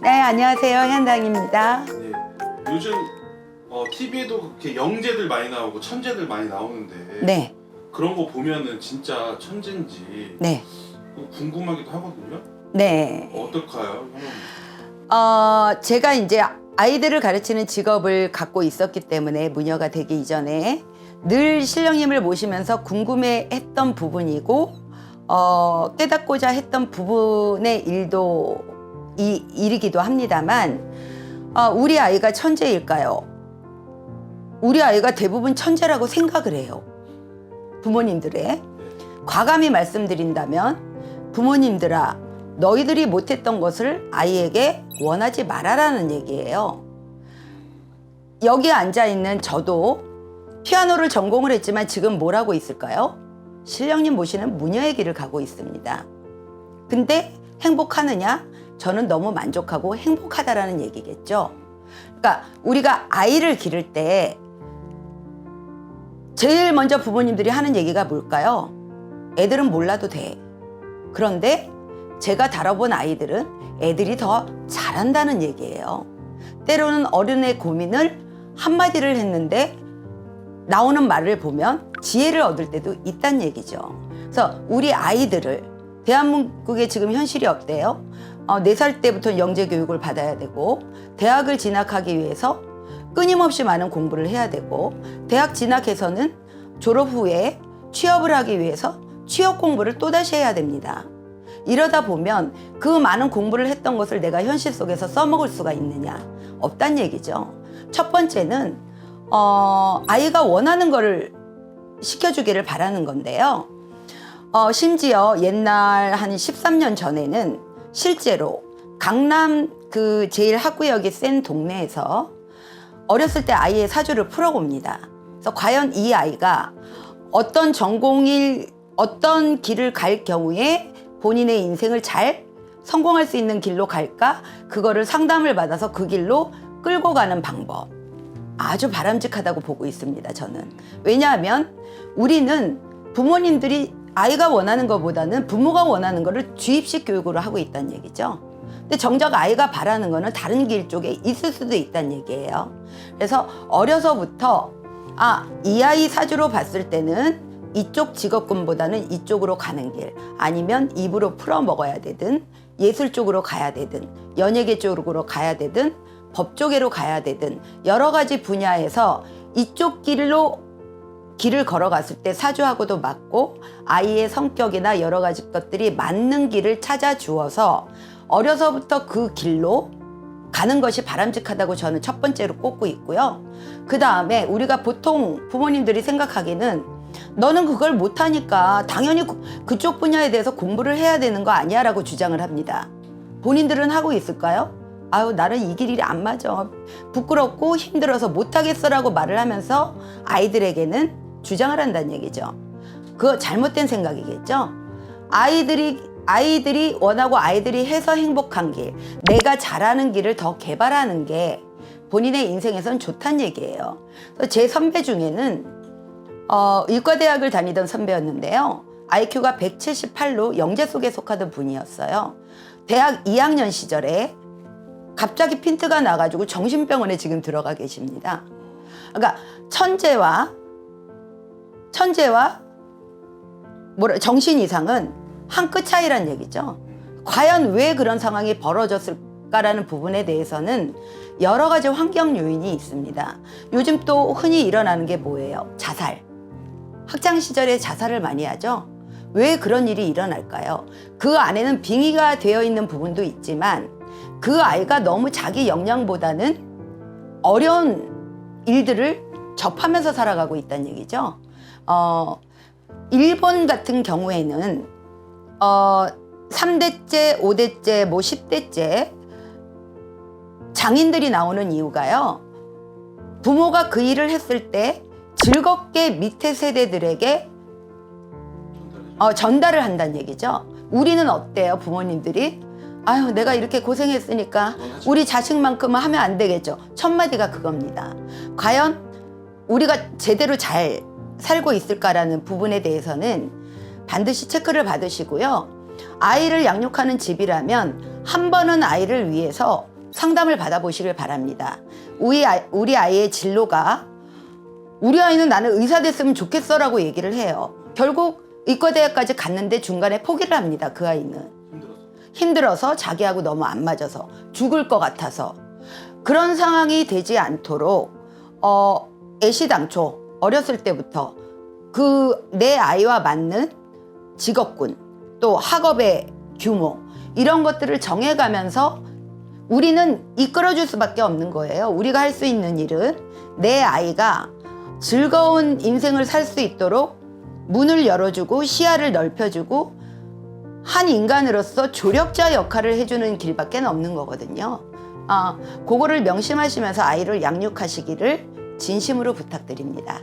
네, 안녕하세요. 현당입니다. 네. 요즘 어, TV에도 그렇게 영재들 많이 나오고 천재들 많이 나오는데 네, 그런 거 보면은 진짜 천재인지 네, 궁금하기도 하거든요. 네. 어떨까요? 한번 어, 제가 이제 아이들을 가르치는 직업을 갖고 있었기 때문에 무녀가 되기 이전에 늘 신령님을 모시면서 궁금해했던 부분이고 어, 깨닫고자 했던 부분의 일도 이, 일이기도 합니다만 어, 우리 아이가 천재일까요? 우리 아이가 대부분 천재라고 생각을 해요. 부모님들의 과감히 말씀드린다면 부모님들아 너희들이 못했던 것을 아이에게 원하지 말아라는 얘기예요. 여기 앉아 있는 저도 피아노를 전공을 했지만 지금 뭘 하고 있을까요? 신령님 모시는 무녀의 길을 가고 있습니다. 근데 행복하느냐? 저는 너무 만족하고 행복하다라는 얘기겠죠. 그러니까 우리가 아이를 기를 때 제일 먼저 부모님들이 하는 얘기가 뭘까요? 애들은 몰라도 돼. 그런데 제가 다뤄본 아이들은 애들이 더 잘한다는 얘기예요. 때로는 어른의 고민을 한마디를 했는데 나오는 말을 보면 지혜를 얻을 때도 있다는 얘기죠. 그래서 우리 아이들을 대한민국에 지금 현실이 어때요? 어, 4살 때부터 영재 교육을 받아야 되고 대학을 진학하기 위해서 끊임없이 많은 공부를 해야 되고 대학 진학해서는 졸업 후에 취업을 하기 위해서 취업 공부를 또다시 해야 됩니다. 이러다 보면 그 많은 공부를 했던 것을 내가 현실 속에서 써먹을 수가 있느냐? 없단 얘기죠. 첫 번째는 어, 아이가 원하는 거를 시켜주기를 바라는 건데요. 어, 심지어 옛날 한 13년 전에는 실제로 강남 그 제일 학구역이 센 동네에서 어렸을 때 아이의 사주를 풀어봅니다. 그래서 과연 이 아이가 어떤 전공일 어떤 길을 갈 경우에 본인의 인생을 잘 성공할 수 있는 길로 갈까? 그거를 상담을 받아서 그 길로 끌고 가는 방법. 아주 바람직하다고 보고 있습니다, 저는. 왜냐하면 우리는 부모님들이 아이가 원하는 것보다는 부모가 원하는 거를 주입식 교육으로 하고 있다는 얘기죠. 근데 정작 아이가 바라는 거는 다른 길 쪽에 있을 수도 있다는 얘기예요. 그래서 어려서부터 아, 이 아이 사주로 봤을 때는 이쪽 직업군보다는 이쪽으로 가는 길 아니면 입으로 풀어 먹어야 되든 예술 쪽으로 가야 되든 연예계 쪽으로 가야 되든 법 쪽으로 가야 되든 여러 가지 분야에서 이쪽 길로 길을 걸어갔을 때 사주하고도 맞고 아이의 성격이나 여러 가지 것들이 맞는 길을 찾아 주어서 어려서부터 그 길로 가는 것이 바람직하다고 저는 첫 번째로 꼽고 있고요. 그 다음에 우리가 보통 부모님들이 생각하기는 너는 그걸 못하니까 당연히 그- 그쪽 분야에 대해서 공부를 해야 되는 거 아니야 라고 주장을 합니다. 본인들은 하고 있을까요? 아유, 나는 이 길이 안 맞아. 부끄럽고 힘들어서 못하겠어 라고 말을 하면서 아이들에게는 주장을 한다는 얘기죠. 그거 잘못된 생각이겠죠? 아이들이 아이들이 원하고 아이들이 해서 행복한 길, 내가 잘하는 길을 더 개발하는 게 본인의 인생에선 좋다는 얘기예요. 제 선배 중에는 어, 의과대학을 다니던 선배였는데요. IQ가 178로 영재 속에 속하던 분이었어요. 대학 2학년 시절에 갑자기 핀트가 나가지고 정신병원에 지금 들어가 계십니다. 그러니까 천재와 천재와 뭐라 정신 이상은 한 끗 차이란 얘기죠. 과연 왜 그런 상황이 벌어졌을까라는 부분에 대해서는 여러 가지 환경 요인이 있습니다. 요즘 또 흔히 일어나는 게 뭐예요? 자살. 학창 시절에 자살을 많이 하죠. 왜 그런 일이 일어날까요? 그 안에는 빙의가 되어 있는 부분도 있지만 그 아이가 너무 자기 역량보다는 어려운 일들을 접하면서 살아가고 있다는 얘기죠. 어, 일본 같은 경우에는 어, 3대째, 5대째, 뭐 10대째 장인들이 나오는 이유가요. 부모가 그 일을 했을 때 즐겁게 밑에 세대들에게 어, 전달을 한다는 얘기죠. 우리는 어때요, 부모님들이? 아유, 내가 이렇게 고생했으니까 우리 자식만큼은 하면 안 되겠죠. 첫 마디가 그겁니다. 과연 우리가 제대로 잘 살고 있을까라는 부분에 대해서는 반드시 체크를 받으시고요. 아이를 양육하는 집이라면 한 번은 아이를 위해서 상담을 받아보시길 바랍니다. 우리, 아이, 우리 아이의 진로가 우리 아이는 나는 의사 됐으면 좋겠어 라고 얘기를 해요. 결국 의과대학까지 갔는데 중간에 포기를 합니다. 그 아이는. 힘들어서. 힘들어서 자기하고 너무 안 맞아서 죽을 것 같아서 그런 상황이 되지 않도록 어 애시당초 어렸을 때부터 그 내 아이와 맞는 직업군 또 학업의 규모 이런 것들을 정해가면서 우리는 이끌어줄 수밖에 없는 거예요. 우리가 할 수 있는 일은 내 아이가 즐거운 인생을 살 수 있도록 문을 열어주고 시야를 넓혀주고 한 인간으로서 조력자 역할을 해주는 길밖에 없는 거거든요. 아, 그거를 명심하시면서 아이를 양육하시기를 진심으로 부탁드립니다.